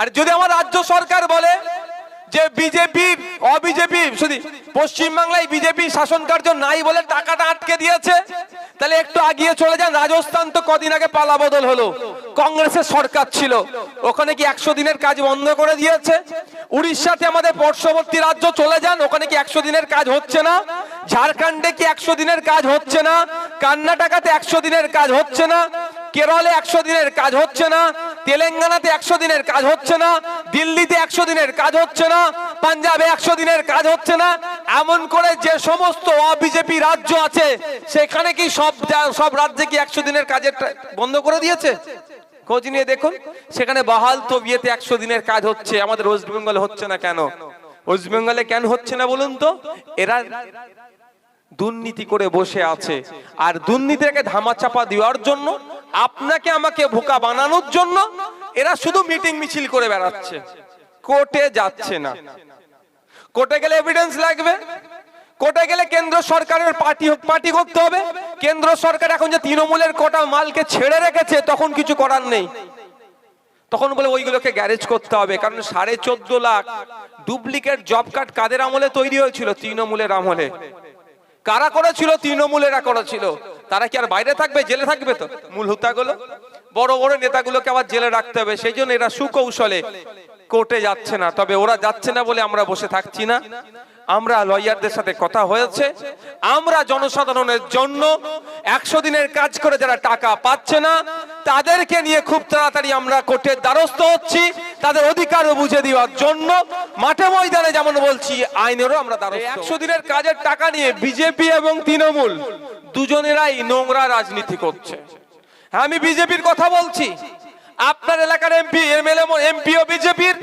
আর যদি আমার রাজ্য সরকার বলে যে বিজেপি অবিজেপি শুধু পশ্চিমবাংলায় বিজেপি শাসন কার্য নাই বলে টাকাটা আটকে দিয়েছে, তাহলে একটু আগিয়ে চলে যান। রাজস্থান তো কদিন আগে পালা বদল হলো। কংগ্রেসের সরকার ছিল। ওখানে কি একশো দিনের কাজ বন্ধ করে দিয়েছে? উড়িষ্যাতে আমাদের পার্শ্ববর্তী রাজ্য চলে যান, ওখানে কি একশো দিনের কাজ হচ্ছে না? ঝাড়খণ্ডে কি একশো দিনের কাজ হচ্ছে না? কর্ণাটকাতে একশো দিনের কাজ হচ্ছে না? কেরলে একশো দিনের কাজ হচ্ছে না? তেলেঙ্গানাতে একশো দিনের কাজ হচ্ছে না, দিল্লিতে একশো দিনের কাজ হচ্ছে না, পাঞ্জাবে একশো দিনের কাজ হচ্ছে না। এমন করে যে সমস্ত অবিজেপি রাজ্য আছে, সেখানে কি সব সব রাজ্যে কি একশো দিনের কাজের বন্ধ করে দিয়েছে? খোঁজ নিয়ে দেখুন। সেখানে বহাল তবিয়েতে একশো দিনের কাজ হচ্ছে, আমাদের ওয়েস্ট বেঙ্গলে হচ্ছে না কেন? ওয়েস্ট বেঙ্গলে কেন হচ্ছে না বলুন তো? এরা দুর্নীতি করে বসে আছে। আর দুর্নীতিকে ধামাচাপা দেওয়ার জন্য, আপনাকে আমাকে বোকা বানানোর জন্য এরা শুধু মিটিং মিছিল করে বেড়াচ্ছে। কোর্টে যাচ্ছে না। কোর্টে গেলে এভিডেন্স লাগবে। কোর্টে গেলে কেন্দ্র সরকারের পার্টি পার্টি করতে হবে। কেন্দ্র সরকার এখন যে তৃণমূলের কোটা মালকে ছেড়ে রেখেছে, তখন কিছু করার নেই। তখন বলে ওইগুলোকে গ্যারেজ করতে হবে, কারণ সাড়ে চোদ্দ লাখ ডুপ্লিকেট জব কার্ড কাদের আমলে তৈরি হয়েছিল? তৃণমূলের আমলে। কারা করেছিল? তৃণমূলেরা করেছিল। তারা কি আর বাইরে থাকবে? জেলে থাকবে তো? মূল হুতাগুলো বড় বড় নেতাগুলোকে আবার জেলে রাখতে হবে। সেই জন্য এরা সুকৌশলে কোর্টে যাচ্ছে না। তবে ওরা যাচ্ছে না বলে আমরা বসে থাকছি না। আমরা লয়ারদের সাথে কথা হয়েছে। আমরা জনসাধারণের জন্য একশো দিনের কাজ করে যারা টাকা পাচ্ছে না, তাদেরকে নিয়ে খুব তাড়াতাড়ি আমরা কোর্টের দ্বারস্থ হচ্ছি। তাদের অধিকারও বুঝে দেওয়ার জন্য মাঠে ময়দানে যেমন বলছি, আইনেরও আমরা দ্বারস্থ। একশো দিনের কাজের টাকা নিয়ে বিজেপি এবং তৃণমূল দুজনেরাই নোংরা রাজনীতি করছে। হ্যাঁ আমি বিজেপির কথা বলছি। আপনার এলাকার এমপি এমএলএ এমপিও বিজেপির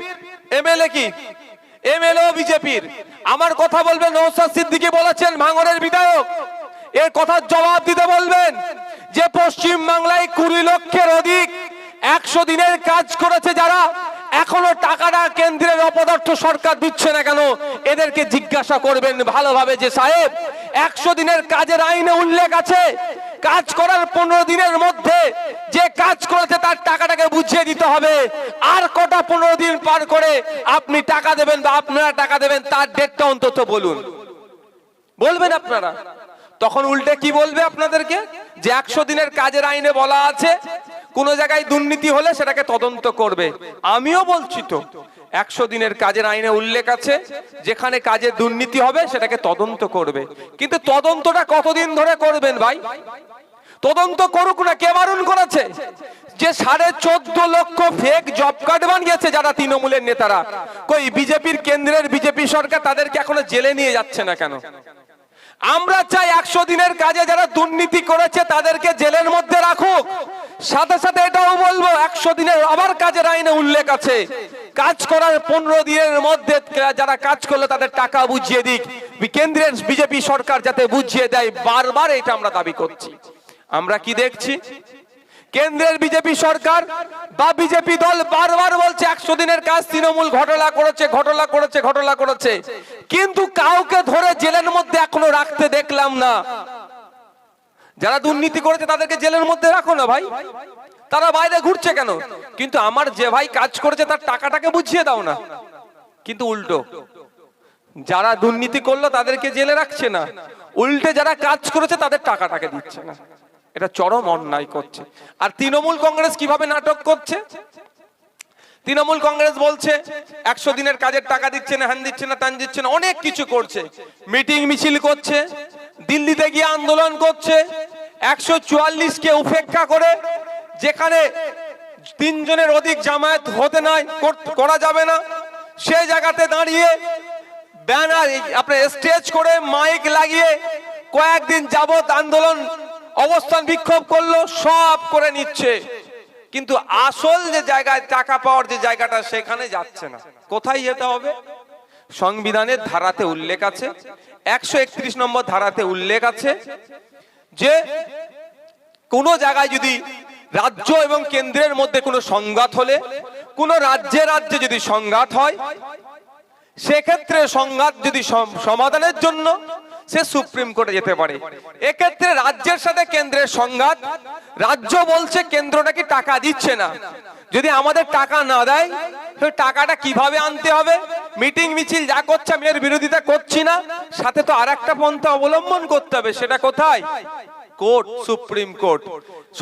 এমএলএ কি? এমএলএ বিজেপির আমার কথা বলবেন নৌসাদ সিদ্দিকী বলেছেন ভাঙরের বিধায়ক। এর কথার জবাব দিতে বলবেন যে পশ্চিম বাংলায় কুড়ি লক্ষের অধিক, একশো দিনের কাজ করেছে যারা এখনও টাকাটা কেন্দ্রের অপদার্থ সরকার দিচ্ছে না কেন? এদেরকে জিজ্ঞাসা করবেন ভালোভাবে যে সাহেব, একশো দিনের কাজের আইনে উল্লেখ আছে। কাজ করার পনেরো দিনের মধ্যে যে কাজ করেছে তার টাকাটাকে বুঝিয়ে দিতে হবে। আর কটা পনেরো দিন পার করে আপনি টাকা দেবেন বা আপনারা টাকা দেবেন, তার ডেটটা অন্তত বলুন। বলবেন আপনারা? তখন উল্টে কি বলবে আপনাদেরকে? যে একশো দিনের কাজের আইনে বলা আছে কোন জায়গায় দুর্নীতি হলে সেটাকে তদন্ত করবে। আমিও বলছি তো, একশো দিনের কাজের আইনে উল্লেখ আছে, যেখানে কাজে দুর্নীতি হবে সেটাকে তদন্ত করবে। কিন্তু তদন্তটা কতদিন ধরে করবেন ভাই? তদন্ত করুক না, কে বারণ করেছে? যে সাড়ে চোদ্দ লক্ষ ফেক জব কার্ড বানিয়েছে যারা তৃণমূলের নেতারা। কই, বিজেপির কেন্দ্রের বিজেপি সরকার তাদেরকে এখনও জেলে নিয়ে যাচ্ছে না কেন? আমরা চাই একশো দিনের কাজে যারা দুর্নীতি করেছে তাদেরকে জেলের মধ্যে রাখুক। সাথে সাথে এটাও বলব, একশো দিনের আবার কাজের আইনে উল্লেখ আছে। কাজ করার পনেরো দিনের মধ্যে যারা কাজ করল তাদের টাকা বুঝিয়ে দিক। কেন্দ্রের বিজেপি সরকার যাতে বুঝিয়ে দেয়, বারবার এটা আমরা দাবি করছি। আমরা কি দেখছি? কেন্দ্রের বিজেপি সরকার বা বিজেপি দল বারবার বলছে, একশো দিনের কাজ তৃণমূল ঘটনা করেছে ঘটনা করেছে ঘটনা করেছে। কিন্তু কাউকে ধরে জেলের মধ্যে এখনও রাখতে দেখলাম না। যারা দুর্নীতি করেছে তাদেরকে জেলের মধ্যে রাখো না ভাই। তারা বাইরে ঘুরছে কেন? কিন্তু আমার যে ভাই কাজ করেছে তার টাকাটাকে বুঝিয়ে দাও না। কিন্তু উল্টো, যারা দুর্নীতি করল তাদেরকে জেলে রাখছে না। উল্টে যারা কাজ করেছে তাদের টাকাটাকে দিচ্ছে না। এটা চরম অন্যায় করছে। আর তৃণমূল কংগ্রেস কীভাবে নাটক করছে? তৃণমূল কংগ্রেস বলছে, একশো দিনের কাজের টাকা দিচ্ছে না, হ্যান দিচ্ছে না, ত্যান দিচ্ছে না, অনেক কিছু করছে। মিটিং মিছিল করছে, দিল্লিতে গিয়ে আন্দোলন করছে একশো চুয়াল্লিশকে উপেক্ষা করে যেখানে তিনজনের অধিক জামায়াত হতে নাই করা যাবে না। সেই জায়গাতে দাঁড়িয়ে ব্যানার আপনার স্টেজ করে মাইক লাগিয়ে কয়েকদিন যাবত আন্দোলন, অবস্থান বিক্ষোভ করল, সব করে নিচ্ছে। কিন্তু আসল যে জায়গায় টাকা পাওয়ার যে জায়গাটা, সেখানে যাচ্ছে না। কোথায় যেতে হবে? সংবিধানের ধারাতে উল্লেখ আছে, একশো একত্রিশ নম্বর ধারাতে উল্লেখ আছে যে কোন জায়গায় যদি রাজ্য এবং কেন্দ্রের মধ্যে কোনো সংঘাত হলে, কোন রাজ্যে রাজ্যে যদি সংঘাত হয়, সেক্ষেত্রে সংঘাত যদি সম- সমাধানের জন্য সে সুপ্রিম কোর্টে যেতে পারে। এক্ষেত্রে রাজ্যের সাথে কেন্দ্রের সংঘাত, রাজ্য বলছে কেন্দ্র নাকি টাকা দিচ্ছে না। যদি আমাদের টাকা না দেয় টাকাটা কীভাবে আনতে হবে? মিটিং মিছিল যা করছে, আমি এর বিরোধিতা করছি না। সাথে তো আর একটা পন্থা অবলম্বন করতে হবে, সেটা কোথায়? Court, supreme court.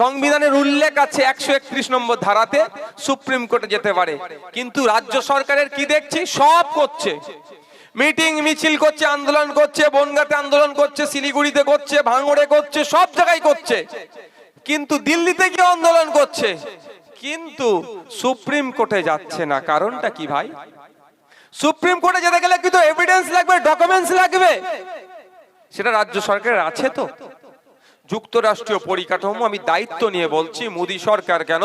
সংবিধানের উল্লেখ আছে একশো একত্রিশ নম্বর ধারাতে, সুপ্রিম কোর্টে যেতে পারে। কিন্তু রাজ্য সরকারের কি দেখছি? সব করছে। মিটিং মিছিল করছে, আন্দোলন করছে, বনগাতে আন্দোলন করছে, শিলিগুড়িতে করছে, ভাঙড়ে করছে, সব জায়গায় করছে। কিন্তু দিল্লিতে গিয়ে আন্দোলন করছে। কিন্তু সুপ্রিম কোর্টে যাচ্ছে না। কারণটা কি ভাই? সুপ্রিম কোর্টে যেতে গেলে কিন্তু এভিডেন্স লাগবে ডকুমেন্টস লাগবে? সেটা রাজ্য সরকারের আছে তো। যুক্তরাষ্ট্রীয় পরিকাঠামো, আমি দায়িত্ব নিয়ে বলছি, মোদী সরকার কেন?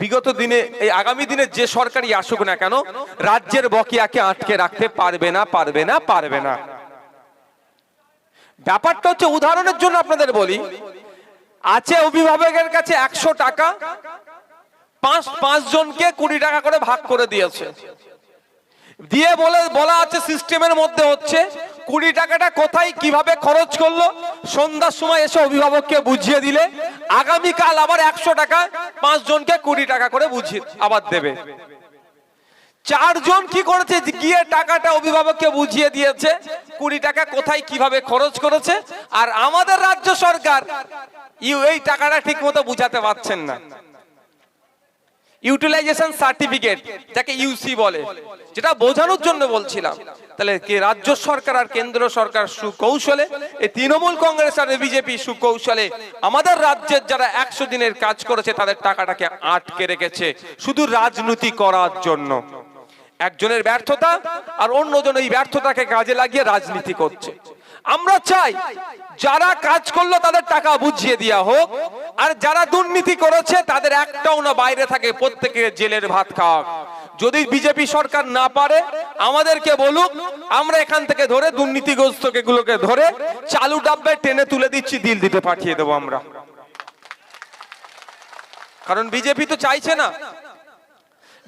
বিগত দিনে, এই আগামী দিনে যে সরকারই আসুক না কেন, রাজ্যের বকেয়াকে আটকে রাখতে পারবে না পারবে না পারবে না। ব্যাপারটা হচ্ছে উদাহরণের জন্য আপনাদের বলি, আছে অভিভাবকের কাছে একশো টাকা, পাঁচ পাঁচ জনকে কুড়ি টাকা করে ভাগ করে দিয়েছে। দিয়ে বলে, বলা আছে সিস্টেমের মধ্যে হচ্ছে কুড়ি টাকাটা কোথায়, কীভাবে খরচ করল? সন্ধ্যার সময় এসে অভিভাবককে বুঝিয়ে দিলে, আগামীকাল আবার একশো টাকা পাঁচ জনকে কুড়ি টাকা করে বুঝিয়ে, আবার দেবে। চারজন কি করেছে? গিয়ে টাকাটা অভিভাবককে বুঝিয়ে দিয়েছে, কুড়ি টাকা কোথায়, কীভাবে খরচ করেছে, আর আমাদের রাজ্য সরকার এই টাকাটা ঠিক মতো বুঝাতে পারছেন না। ইউটিলাইজেশন সার্টিফিকেট যাকে ইউসি বলে, যেটা বোঝানোর জন্য বলছিলাম। তাহলে কে রাজ্য সরকার আর কেন্দ্র সরকার সুকৌশলে এই তৃণমূল কংগ্রেস আর বিজেপি সুকৌশলে, আমাদের রাজ্যের যারা একশো দিনের কাজ করেছে, তাদের টাকাটাকে আটকে রেখেছে, শুধু রাজনীতি করার জন্য। একজনের ব্যর্থতা আর অন্যজন এই ব্যর্থতাকে কাজে লাগিয়ে রাজনীতি করছে। আমরা চাই, যারা কাজ করল, তাদের টাকা বুঝিয়ে দেওয়া হোক আর যারা দুর্নীতি করেছে, তাদের একটাও না বাইরে থাকে, প্রত্যেকে জেলের ভাত খাওয়া যদি বিজেপি সরকার না পারে, আমাদেরকে বলুক, আমরা এখান থেকে ধরে দুর্নীতিগ্রস্ত গুলোকে ধরে চালু ডাব্বে টেনে তুলে দিচ্ছি দিল দিতে পাঠিয়ে দেবো আমরা। কারণ বিজেপি তো চাইছে না।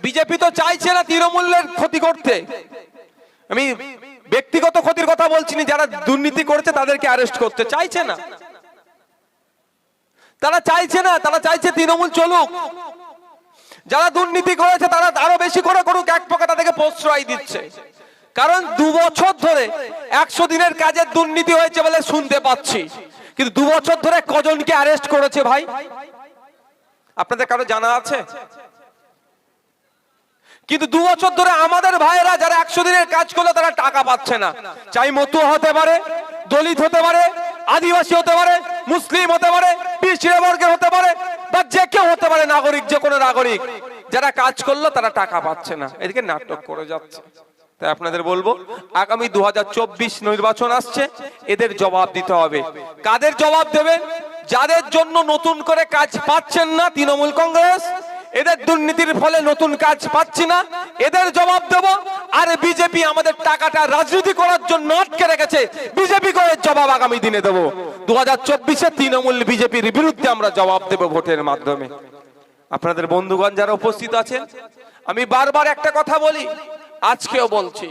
বিজেপি তো চাইছে না তৃণমূলের ক্ষতি করতে। আমি ব্যক্তিগত ক্ষতির কথা বলছি না, যারা দুর্নীতি করেছে, তাদেরকে অ্যারেস্ট করতে। চাইছে না। তারা চাইছে না, তারা চাইছে তৃণমূল চলুক। যারা দুর্নীতি করেছে, তারা আরও বেশি করে করুক, এক পক্ষে তাদেরকে প্রশ্রয় দিচ্ছে। কারণ দু বছর ধরে একশো দিনের কাজের দুর্নীতি হয়েছে বলে শুনতে পাচ্ছি। কিন্তু দু বছর ধরে কজনকে অ্যারেস্ট করেছে ভাই? আপনাদের কারও জানা আছে? কিন্তু দু বছর ধরে আমাদের ভাইয়েরা যারা একশো দিনের কাজ করল তারা টাকা পাচ্ছে না। চাই মতুয়া হতে পারে, দলিত হতে পারে, আদিবাসী হতে পারে মুসলিম হতে পারে পিছিয়ে বর্গের হতে পারে, বা যে কেউ হতে পারে, নাগরিক, যে কোনো নাগরিক। যারা কাজ করল, তারা টাকা পাচ্ছে না। এদিকে নাটক করে যাচ্ছে। তাই আপনাদের বলব, আগামী দু হাজার চব্বিশ নির্বাচন আসছে, এদের জবাব দিতে হবে। কাদের জবাব দেবেন? যাদের জন্য নতুন করে কাজ পাচ্ছেন না তৃণমূল কংগ্রেস এদের দুর্নীতির ফলে নতুন কাজ পাচ্ছি না। এদের জবাব দেব, আর বিজেপি আমাদের টাকাটা রাজনীতি করার জন্য আটকে রেখেছে। বিজেপি করে জবাব আগামী দিনে দেব। দু হাজার চব্বিশে তৃণমূল বিজেপির বিরুদ্ধে আমরা জবাব দেব ভোটের মাধ্যমে। আপনাদের বন্ধুগণ যারা উপস্থিত আছেন, আমি বারবার একটা কথা বলি, আজকেও বলছি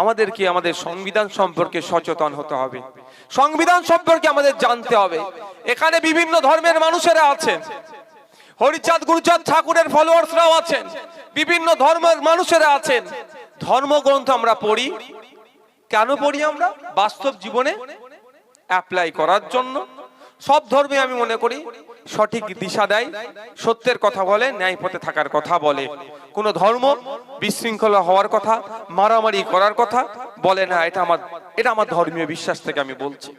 আমাদেরকে আমাদের সংবিধান সম্পর্কে সচেতন হতে হবে? সংবিধান সম্পর্কে আমাদের জানতে হবে। এখানে বিভিন্ন ধর্মের মানুষেরা আছেন। হরিচাঁদ, গুরুচাঁদ ঠাকুরের ফলোয়ার্সরাও আছেন, বিভিন্ন ধর্মের মানুষেরা আছেন। ধর্মগ্রন্থ আমরা পড়ি। কেন পড়ি আমরা? বাস্তব জীবনে অ্যাপ্লাই করার জন্য। সব ধর্মে আমি মনে করি সঠিক দিশা দেয়, সত্যের কথা বলে, ন্যায় পথে থাকার কথা বলে। কোন ধর্ম বিশৃঙ্খলা হওয়ার কথা, মারামারি করার কথা বলে না। এটা আমার এটা আমার ধর্মীয় বিশ্বাস থেকে আমি বলছি।